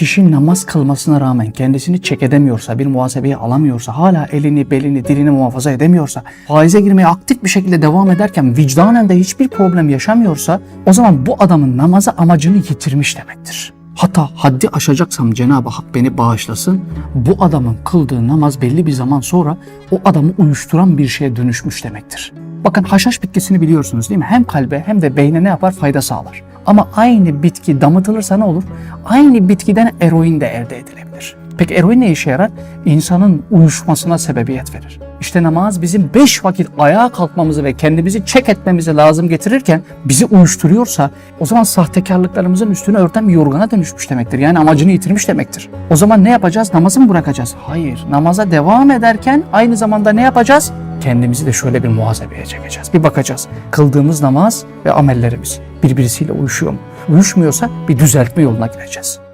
kişi namaz kılmasına rağmen kendisini çek edemiyorsa, bir muhasebeye alamıyorsa, hala elini, belini, dilini muhafaza edemiyorsa, faize girmeye aktif bir şekilde devam ederken vicdanen de hiçbir problem yaşamıyorsa, o zaman bu adamın namazı amacını yitirmiş demektir. Hatta haddi aşacaksam Cenab-ı Hak beni bağışlasın. Bu adamın kıldığı namaz belli bir zaman sonra o adamı uyuşturan bir şeye dönüşmüş demektir. Bakın haşhaş bitkisini biliyorsunuz değil mi? Hem kalbe hem de beyne ne yapar? Fayda sağlar. Ama aynı bitki damıtılırsa ne olur? Aynı bitkiden eroin de elde edilebilir. Peki eroin ne işe yarar? İnsanın uyuşmasına sebebiyet verir. İşte namaz bizim beş vakit ayağa kalkmamızı ve kendimizi çek etmemizi lazım getirirken bizi uyuşturuyorsa o zaman sahtekarlıklarımızın üstünü örten bir yorgana dönüşmüş demektir. Yani amacını yitirmiş demektir. O zaman ne yapacağız? Namazı mı bırakacağız? Hayır. Namaza devam ederken aynı zamanda ne yapacağız? Kendimizi de şöyle bir muhasebeye çekeceğiz. Bir bakacağız. Kıldığımız namaz ve amellerimiz birbirisiyle uyuşuyor mu? Uyuşmuyorsa bir düzeltme yoluna gireceğiz.